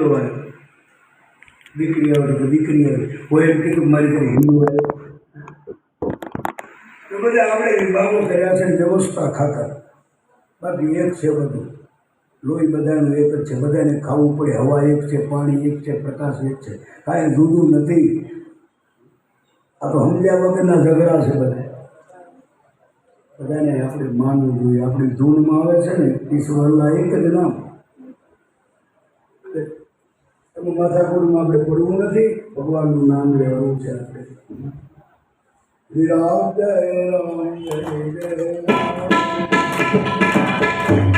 હોય દીકરી આવે તો દીકરી આવે કોઈ એમ કીધું કે મારી ઘરે હિન્દુ આવે તો બધા આપણે બાબો કર્યા છે વ્યવસ્થા ખાતર બાકી એક છે બધું લોહી બધાનું એક જ છે, બધાને ખાવું પડે, હવા એક છે, પાણી એક છે, પ્રકાશ એક છે, કાંઈ જુદું નથી. આ તો સમજ્યા વગરના ઝઘડા છે બધા. બધાને આપણે માનવું જોઈએ, આપણી ધૂનમાં આવે છે ને ઈશ્વરના એક જ નામ. એમાં માથાકૂટમાં આપણે પડવું નથી, ભગવાનનું નામ લેવાનું છે આપણે. શ્રી રામ જય રામ, જય જય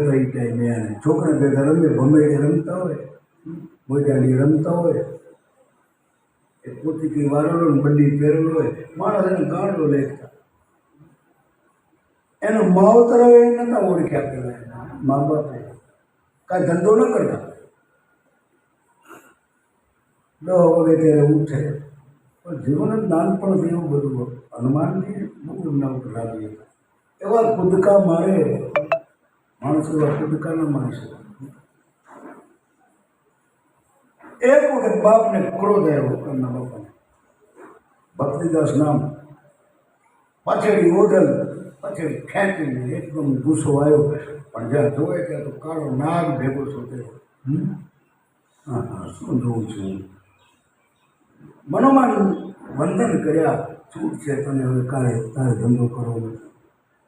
કહેતા એ ટાઈમે આને છોકરા ભેગા રમે ભમેડે રમતા હોય મોજાડી રમતા હોય. એ પોતે કઈ વારેલો ને બંડી પહેરેલો હોય, માણસ એને ગાંડો લેખતા એનો માવતર હવે નતા ઓળખ્યા પેલા મા બાપે. કાંઈ ધંધો ન કરતા. દહ વાગે ત્યારે ઉઠે. પણ જીવન નાનપણથી એવું બધું. હનુમાનજી બહુ એમના ઉપર લાગી એવા કૂદકા મારે માણસો એવા દુકાનો માણસો એક વખત બાપને ક્રોધ આવ્યો એમના બાપાને. ભક્તિદાસ નામ. પાછળની ઓઢલ, પાછળ ખેંચીને એકદમ ગુસ્સો આવ્યો. પણ જ્યાં જોવે ત્યાં તો કાળો નાગ ભેગો છો? હા હા, શું જોઉં છું? મનોમાન વંદન કર્યા. છૂટ છે તને હવે કાળે તારે ધંધો કરવો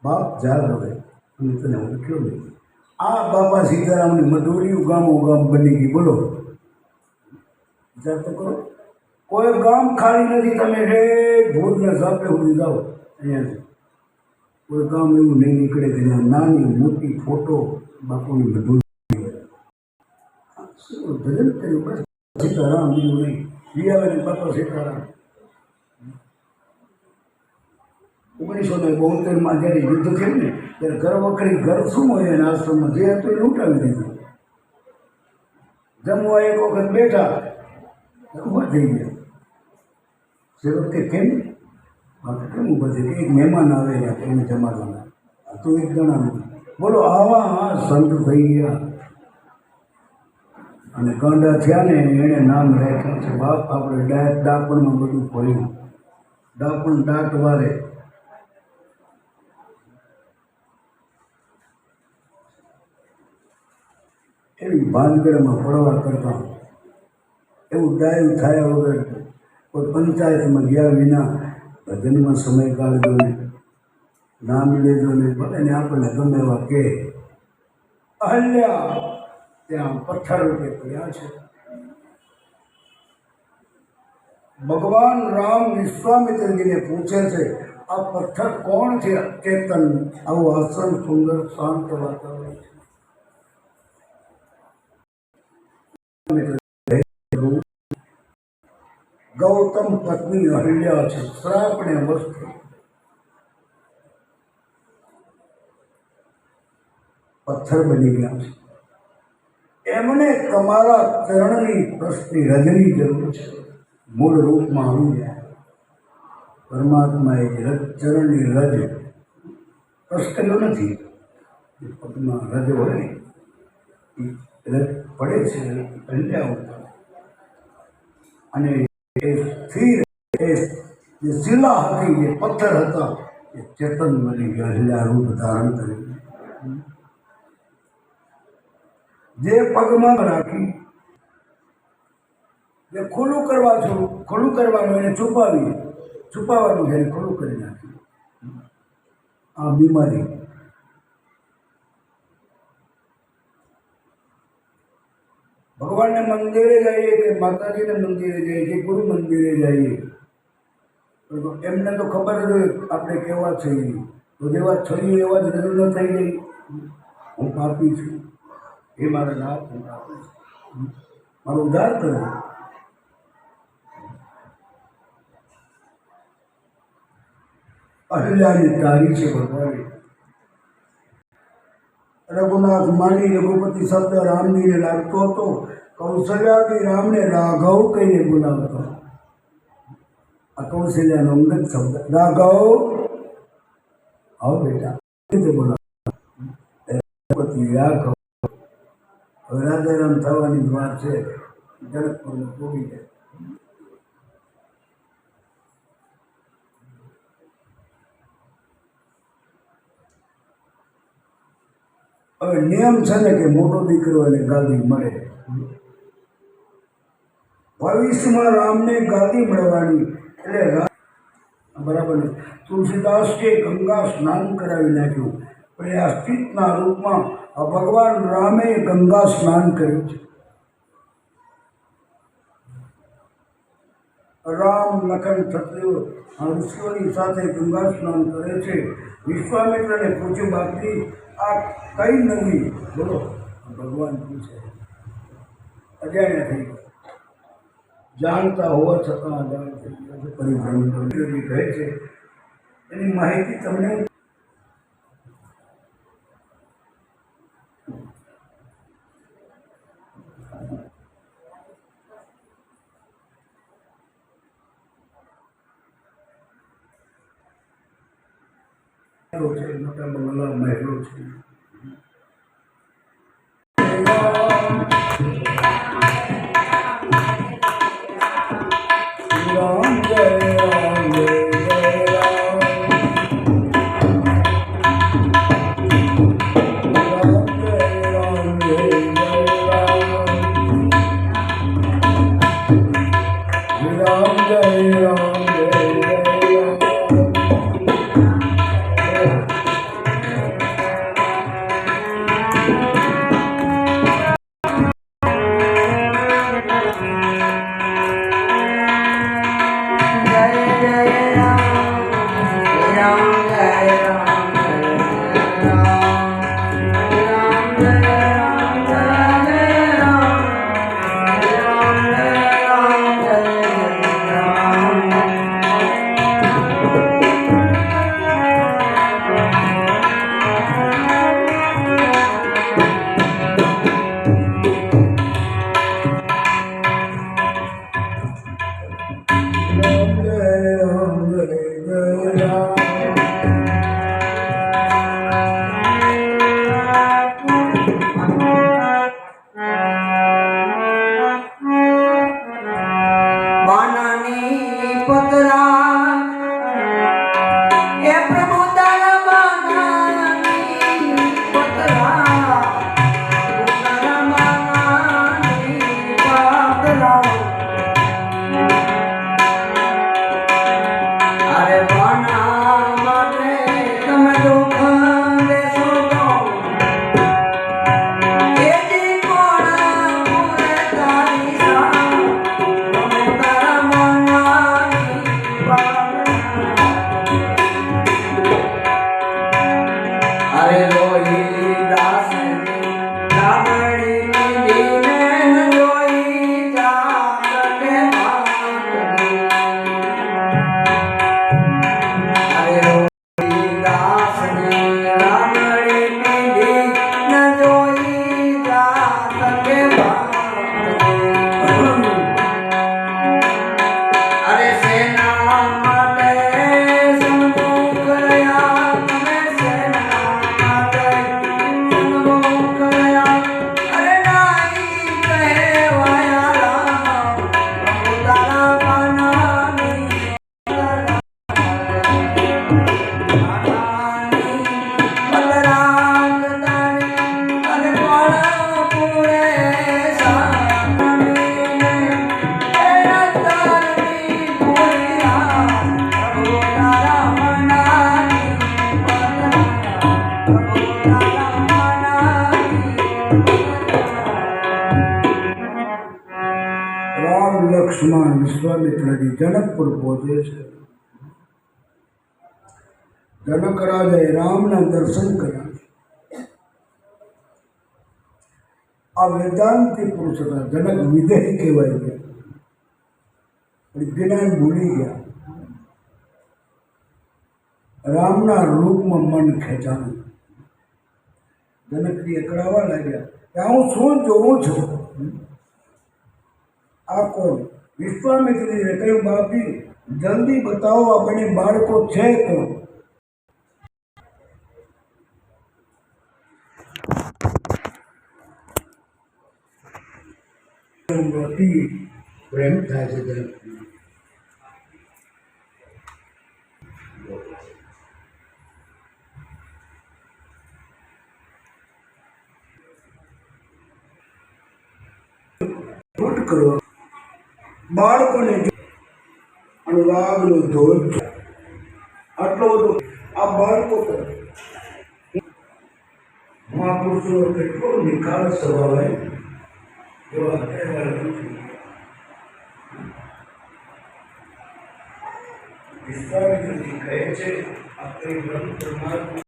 બાપ જાગ હવે. અને તને ઓળખ્યો નહીં. આ બાપા સીતારામની મજૂરી ઉગામ ઉગામ બની ગઈ, બોલો. વિચાર તો કરો. કોઈ ગામ ખાલી નથી, તમે રે ભૂતને સાપે સુધી જાઓ. અહીંયા કોઈ ગામ એવું નહીં નીકળે કે નાની, મોટી, ફોટો બાપુની મજૂરી ભજન કર્યું? બસ સીતારામ, બીજું નહીં. વિયાવાની બાપા સીતારામ. ઓગણીસો ને બોતેરમાં જ્યારે યુદ્ધ થયું ને ત્યારે ઘર વખરી ઘર શું હોય એના આશ્રમમાં? જે હતું એ લૂંટાવી દીધું. જમવા એક વખત બેઠા ઊભા થઈ ગયા. તે કે, કેમ? બાકી કેમ ઊભા થઈ? એક મહેમાન આવેલા એને જમાડવાના. આ તો એક જણાનું બોલો, આવા આ સંત થઈ ગયા. અને ગંડા થયા ને એણે નામ રાખ્યું છે. બાપ, આપણે ડાક ડાપણમાં બધું ભર્યું. ડાપણ ડાક વારે એવી ભાનગઢમાં પડવા કરતા. એવું ડાયું થયા વગર કોઈ પંચાયતમાં ગયા વિના ભજનમાં સમય કાઢજો ને, નામ લેજો ને, ભલે આપણને ગમે એવા કે અહલ્યા! ત્યાં પથ્થર રૂપે પડ્યા છે. ભગવાન રામ વિશ્વામિત્રજીને પૂછે છે, આ પથ્થર કોણ છે? ચેતન આવું આસન સુંદર શાંત વાતાવરણ છે. ગૌતમ પત્ની અહલ્યા છે. શ્રાપણે વસ્તુ. પથ્થર બની ગયા છે. એમને તમારા ચરણની પ્રશ્ની રજની જરૂર છે. મૂળ રૂપમાં આવી જાય પરમાત્મા એ રજ ચરણની રજ પ્રશ્નો નથી. પગમાં રજ હોય એ રજ પડે છે અલ્યા ઉપર અને એ સ્થિર એ જે શિલા હતી, જે પથ્થર હતા, એ ચેતન બની ગયા અલ્યા રૂપ ધારણ કરી. જે પગમાં રાખી, જે ખુલ્લું કરવા છું, ખુલ્લું કરવાનું એને છુપાવી, છુપાવવાનું છે એને ખુલ્લું કરી નાખ્યું. આ બીમારી ભગવાનને મંદિરે જઈએ કે માતાજીને મંદિરે જઈએ કે ગુરુ મંદિરે જઈએ. એમને તો ખબર જ હોય, આપણે કેવા છીએ. તો જેવા છીએ એવા જ રજૂ ન થઈ ગઈ હું પાપી છું. એ મારા નાથ હું મારો ઉદ્ધાર કરો. અહલ્યાની તારી છે ભગવાને. રઘુનાથ માની રઘુપતિ શબ્દ રામજીને લાગતો હતો. કૌશલ્યાથી રામને રાઘવ કહીને બોલાવતો. આ કૌશલ્યાનો અંગત શબ્દ. રાઘવ! આવો બેટા. રીતે રાઘવ હવે રાજારામ થવાની જ વાત છે. જનકપુરને પૂરી હવે નિયમ છે ને કે મોટો દીકરો એને ગાદી મળે. ભવિષ્યમાં રામને ગાદી મળવાની. એટલે બરાબર ને તુલસીદાસજીએ ગંગા સ્નાન કરાવી નાખ્યું. પણ એ અસ્તિત્વના રૂપમાં ભગવાન રામે ગંગા સ્નાન કર્યું છે. રામ લખન ક્ષત્રિયો ઋષિઓની સાથે ગંગા સ્નાન કરે છે. વિશ્વામિત્રને પૂછ્યું બાપજી આ કઈ નવી બોલો. ભગવાન પૂછે અજાણ્યા થઈ ગયા. જાણતા હોવા છતાં અજાણ થઈ ગયા પરિભ્રમણ કહે છે. એની માહિતી તમને મોટા બંગલા લક્ષ્મણ વિશ્વામિત્રજી જનકપુર પહોંચે છે જનક રાજાએ રામના દર્શન કર્યા છે આ વેદાંતિ પુરુષ હતા જનક વિદેહ કહેવાય છે પણ જ્ઞાન ભૂલી ગયા રામના રૂપમાં મન ખેંચાણું જનકજી અકળાવા લાગ્યા કે આ હું શું જોઉં છું આ કોણ વિશ્વામિત્રીએ કહ્યું બાપજી જલ્દી બતાવો આપણે બાળકો છે કોણ? પ્રેમ થાય છે કરવા બાળકોને જો- અનુરાગનો ધોધ છે. આટલો બધો આ બાળકો કરે મહાપુરુષો કેટલો નિખાર સ્વભાવ હોય એવા કહેવાય નથી વિશ્વામિત્રજી કહે છે આપણે બ્રહ્મ પરમાત્મા